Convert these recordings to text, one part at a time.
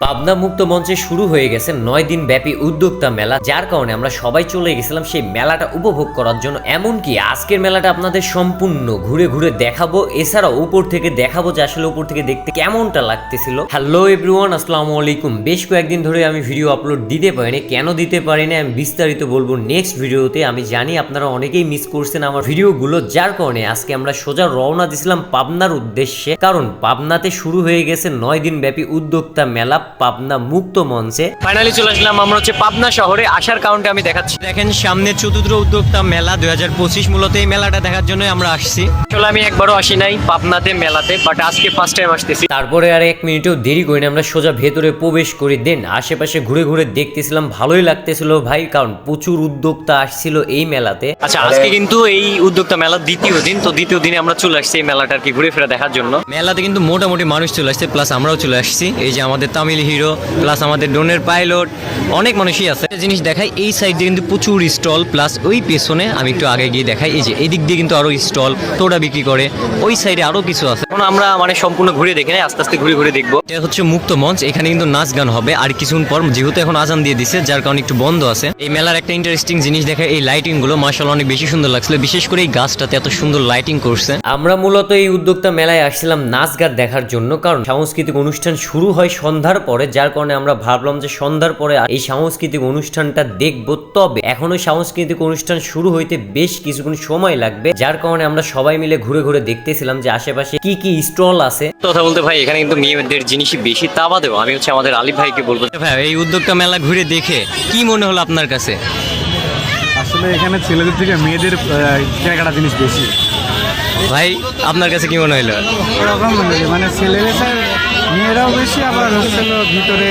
পাবনা মুক্ত মঞ্চে শুরু হয়ে গেছে নয় দিন ব্যাপী উদ্যোক্তা মেলা, যার কারণে আমরা সবাই চলে গেছিলাম সেই মেলাটা উপভোগ করার জন্য। এমনকি আজকের মেলাটা আপনাদের সম্পূর্ণ ঘুরে ঘুরে দেখাবো। এছাড়াও উপর থেকে দেখাবো যে আসলে উপর থেকে দেখতে কেমনটা লাগতেছিল। হ্যালো এভরিওয়ান আসসালামু আলাইকুম। বেশ কয়েকদিন ধরে আমি ভিডিও আপলোড দিতে পারিনি। কেন দিতে পারিনি আমি বিস্তারিত বলব নেক্সট ভিডিওতে। আমি জানি আপনারা অনেকেই মিস করছেন আমার ভিডিওগুলো, যার কারণে আজকে আমরা সোজা রওনা দিছিলাম পাবনার উদ্দেশ্যে। কারণ পাবনাতে শুরু হয়ে গেছে নয় দিন ব্যাপী উদ্যোক্তা মেলা। পাবনা মুক্ত মঞ্চে। ফাইনালি চলে আসলাম আমরা হচ্ছে পাবনা শহরে আসার কারণটা আমি দেখাচ্ছি। দেখেন সামনে চতুর্থ উদ্যোক্তা মেলা দুই হাজার পঁচিশ মূলত এই মেলাটা দেখার জন্য আমরা আসছি। আসলে আমি একবারও আসি নাই পাবনাতে মেলাতে বাট আজকে ফার্স্ট টাইম আসতেছি। তারপরে আর এক মিনিটও দেরি করি না আমরা সোজা ভেতরে প্রবেশ করি। দেন আশেপাশে ঘুরে ঘুরে দেখতেছিলাম ভালোই লাগতেছিল ভাই কারণ প্রচুর উদ্যোক্তা আসছিল এই মেলাতে। আচ্ছা আজকে কিন্তু এই উদ্যোক্তা মেলা দ্বিতীয় দিন তো দ্বিতীয় দিনে আমরা চলে আসছি এই মেলাটা আর কি ঘুরে ফিরে দেখার জন্য। মেলাতে কিন্তু মোটামুটি মানুষ চলে আসছে প্লাস আমরাও চলে আসছি। এই যে আমাদের তামিল হিরো প্লাস আমাদের ডোনের পাইলট অনেক মানুষই আছে। জিনিস দেখাই, এই সাইড কিন্তু প্রচুর স্টল প্লাস ওই পেছনে আমি একটু আগে গিয়ে দেখাই, এই যে এই দিক দিয়ে কিন্তু আরও স্টল তোড়া বিক্রি করে, ওই সাইডে আরও কিছু আছে। এখন আমরা মানে সম্পূর্ণ ঘুরে দেখি নাই, আস্তে আস্তে ঘুরে ঘুরে দেখব। এটা হচ্ছে মুক্ত মঞ্চ, এখানে কিন্তু নাচ গান হবে, আর কিছুক্ষণ পর, যেহেতু এখন আজান দিয়ে দিছে, যার কারণে একটু বন্ধ আছে। এই মেলার একটা ইন্টারেস্টিং জিনিস দেখা এই লাইটিংগুলো মার্শাল অনেক বেশি সুন্দর লাগছিল, বিশেষ করে এই গাছটাতে এত সুন্দর লাইটিং করছে। আমরা মূলত এই উদ্যোক্তা মেলায় আসছিলাম নাচ গান দেখার জন্য, কারণ সাংস্কৃতিক অনুষ্ঠান শুরু হয় সন্ধ্যার পরে যার কারণে আমরা ভাবলাম যে সন্ধ্যার পরে এই সাংস্কৃতিক অনুষ্ঠানটা দেখব। তবে এখনও সাংস্কৃতিক অনুষ্ঠান শুরু হইতে বেশ কিছুক্ষণ সময় লাগবে যার কারণে আমরা সবাই মিলে ঘুরে ঘুরে দেখতেছিলাম যে আশেপাশে কি কি স্টল আছে। কথা বলতে ভাই এখানে কিন্তু মেয়েদের জিনিসই বেশি তা বাদেও আমি হচ্ছে আমাদের আলিফ ভাইকে বলব। ভাই এই উদ্যোক্তা মেলা ঘুরে দেখে কি মনে হলো আপনার কাছে? আসলে এখানে ছেলেদের থেকে মেয়েদের কেনাকাটা জিনিস বেশি। ভাই আপনার কাছে কি মনে হলো? মানে ছেলেদের মেয়েরাও বেশি আবার হোস্টেল ভিতরে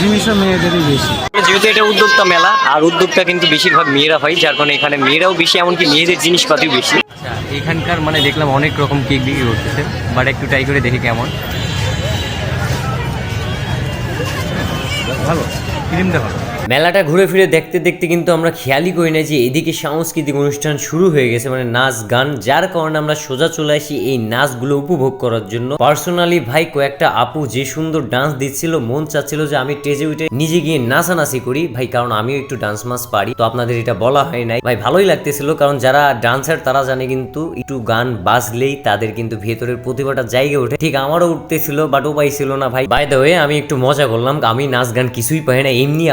জিনিসও মেয়েদেরই বেশি। যেহেতু এটা উদ্যোক্তা মেলা আর উদ্যোক্তা কিন্তু বেশিরভাগ মেয়েরা হয় যার কারণে এখানে মেয়েরাও বেশি এমনকি মেয়েদের জিনিসপাতিও বেশি। আচ্ছা এখানকার মানে দেখলাম অনেক রকম কেক বিক্রি করতেছে বাট একটু ট্রাই করে দেখি কেমন। ভালো ক্রিমটা ভালো। মেলাটা ঘুরে ফিরে দেখতে দেখতে কিন্তু আমরা খেয়ালই করি না যে এদিকে সাংস্কৃতিক অনুষ্ঠান শুরু হয়ে গেছে মানে নাচ, গান, যার কারণে আমরা সোজা চলে আসি এই নাচগুলো উপভোগ করার জন্য। পার্সোনালি ভাই, কয়েকটা আপু যে সুন্দর ডান্স দিচ্ছিল, মন চাচ্ছিল যে আমি টেজে উঠে নিজে গিয়ে নাচানাচি করি। ভাই, কারণ আমিও একটু ডান্স মাস পারি, তো আপনাদের এটা বলা হয় নাই। ভাই, ভালোই লাগতেছিল, কারণ যারা ডান্সার তারা জানে কিন্তু একটু গান বাজলেই তাদের কিন্তু ভেতরের প্রতিভাটা জায়গা ওঠে। ঠিক আমারও উঠতেছিল বাট উপায় ছিল না ভাই। বাই দ্য ওয়ে আমি একটু মজা করলাম, আমি নাচ গান কিছুই পাই না, এমনি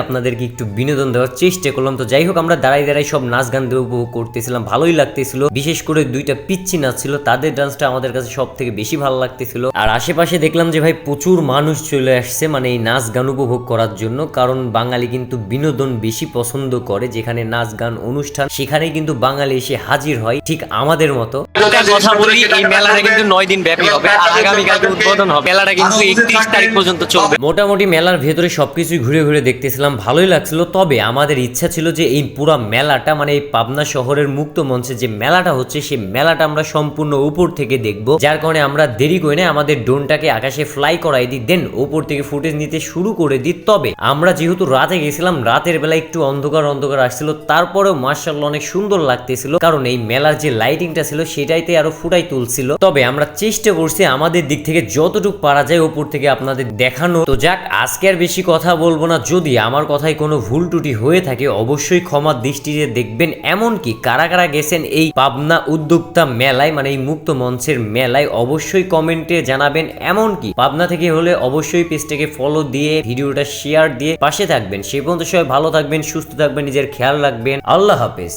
আপনাদেরকে একটু বিনোদন দেওয়ার চেষ্টা করলাম। তো যাই হোক আমরা দাঁড়াই দাঁড়াই সব নাচ গান দিয়ে উপভোগ করতেছিলাম। ভালোই লাগতেছিল। বিশেষ করে দুইটা পিচ্ছি নাচ ছিল। তাদের ডান্সটা আমাদের কাছে সব থেকে বেশি ভালো লাগতেছিল। আর আশেপাশে দেখলাম যে ভাই প্রচুর মানুষ চলে আসছে মানে এই নাচ গান উপভোগ করার জন্য। কারণ বাঙালি কিন্তু বিনোদন বেশি পছন্দ করে যেখানে নাচ গান অনুষ্ঠান সেখানে কিন্তু বাঙালি এসে হাজির হয় ঠিক আমাদের মতো। কথা বলি এই মেলাটা কিন্তু নয় দিন ব্যাপী হবে। আর আগামীকালকে উদ্বোধন হবে। মেলাটা কিন্তু একত্রিশ তারিখ পর্যন্ত চলবে। মোটামুটি মেলার ভেতরে সবকিছু ঘুরে ঘুরে দেখতেছিলাম। ভালোই লাগছিল, তবে আমাদের ইচ্ছা ছিল যে এই পুরো মেলাটা মানে এই পাবনা শহরের মুক্ত মঞ্চে যে মেলাটা হচ্ছে, সেই মেলাটা আমরা সম্পূর্ণ উপর থেকে দেখব। যার কারণে আমরা দেরি করে না আমাদের ড্রোনটাকে আকাশে ফ্লাই করাই দিই দেন উপর থেকে ফুটেজ নিতে শুরু করে দিই। তবে আমরা যেহেতু রাতে গেছিলাম, রাতের বেলা একটু অন্ধকার অন্ধকার আসছিল, তারপরেও মার্শাল্লাহ অনেক সুন্দর লাগতেছিল, কারণ এই মেলার যে লাইটিংটা ছিল, সেটাইতে আরও ফুটাই তুলছিল। তবে আমরা চেষ্টা করছি আমাদের দিক থেকে যতটুকু পারা যায়, উপর থেকে আপনাদের দেখানো। তো যাক, আজকে আর বেশি কথা বলব না, যদি আমার কথায় কোনো ভুল ত্রুটি হয়ে থাকে, অবশ্যই ক্ষমা দৃষ্টিতে দেখবেন। এমনকি কারা কারা গেছেন এই পাবনা উদ্যোক্তা মেলায় মানে এই মুক্ত মঞ্চের মেলায়, অবশ্যই কমেন্টে জানাবেন। এমনকি পাবনা থেকে হলে অবশ্যই পেজটাকে ফলো দিয়ে, ভিডিওটা শেয়ার দিয়ে পাশে থাকবেন। সে পর্যন্ত সবাই ভালো থাকবেন, সুস্থ থাকবেন, নিজের খেয়াল রাখবেন। আল্লাহ হাফেজ।